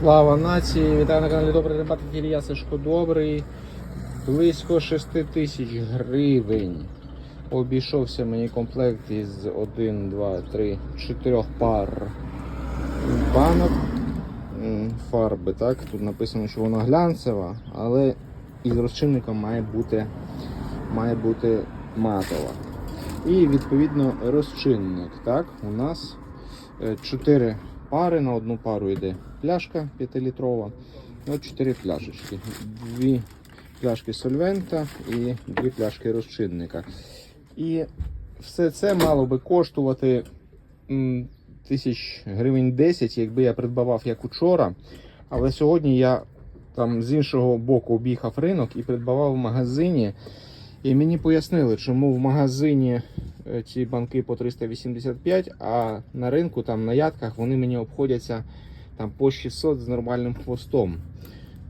Слава нації! Вітаю на каналі Добрий Рибак, Ілля Сашко Добрий. Близько 6 тисяч гривень. Обійшовся мені комплект із 1, 2, 3, 4 пар банок фарби. Так? Тут написано, що вона глянцева, але із розчинником має бути, має бути матова. І відповідно розчинник. Так? У нас 4 пари, на одну пару йде пляшка 5-літрова. От 4 пляшечки. Дві пляшки сольвента і дві пляшки розчинника. І все це мало би коштувати тисяч гривень 10, якби я придбавав як учора. Але сьогодні я там з іншого боку об'їхав ринок і придбавав в магазині. І мені пояснили, чому в магазині ці банки по 385, а на ринку, там на ядках, вони мені обходяться там по 600 з нормальним хвостом.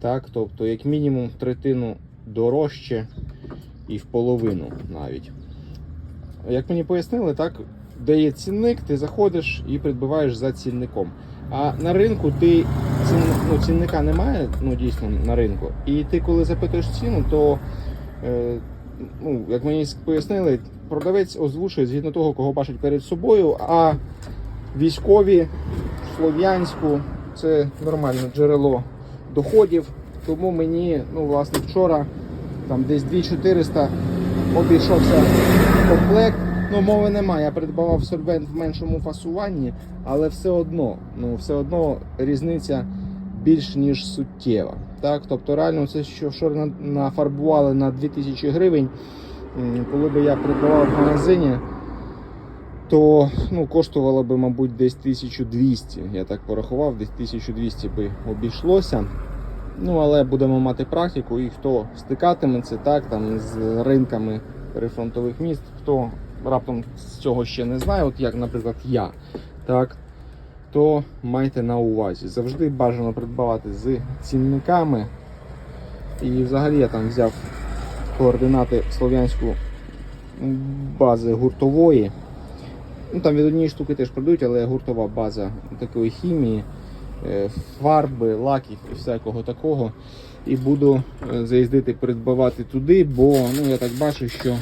Так, тобто, як мінімум, третину дорожче і в половину навіть. Як мені пояснили, так, де є цінник, ти заходиш і придбаваєш за цінником. А на ринку ти цін, ну, цінника немає, ну дійсно на ринку. І ти коли запитуєш ціну, то е, ну, як мені пояснили, продавець озвучує згідно того, кого бачить перед собою, а військові в Слов'янську це нормальне джерело доходів. Тому мені, ну, власне, вчора там десь 2400 обійшовся комплект. Ну, мови немає. Я придбавав сольвент в меншому фасуванні, але все одно, ну, все одно різниця більш ніж суттєва. Так, тобто реально це що нафарбували на 2000 гривень. Коли би я придбавав в магазині, то ну, коштувало би, мабуть, десь 1200. Я так порахував, десь 1200 би обійшлося. Ну, але будемо мати практику, і хто стикатиметься так, там, з ринками прифронтових міст, хто раптом з цього ще не знає, от як, наприклад, я, так, то майте на увазі. Завжди бажано придбавати з цінниками. І взагалі я там взяв координати слов'янську бази гуртової. Ну, там від однієї штуки теж продають, але гуртова база такої хімії, е, фарби, лаків і всякого такого. І буду е, заїздити придбавати туди, бо ну, я так бачу, що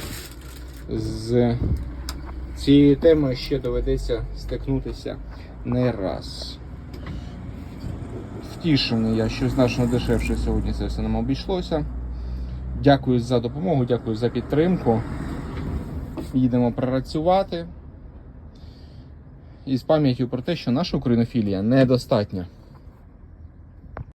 з цією темою ще доведеться стикнутися не раз. Втішений я, що значно дешевше сьогодні це все нам обійшлося. Дякую за допомогу, дякую за підтримку. Їдемо працювати. І з пам'яттю про те, що наша українофілія недостатня.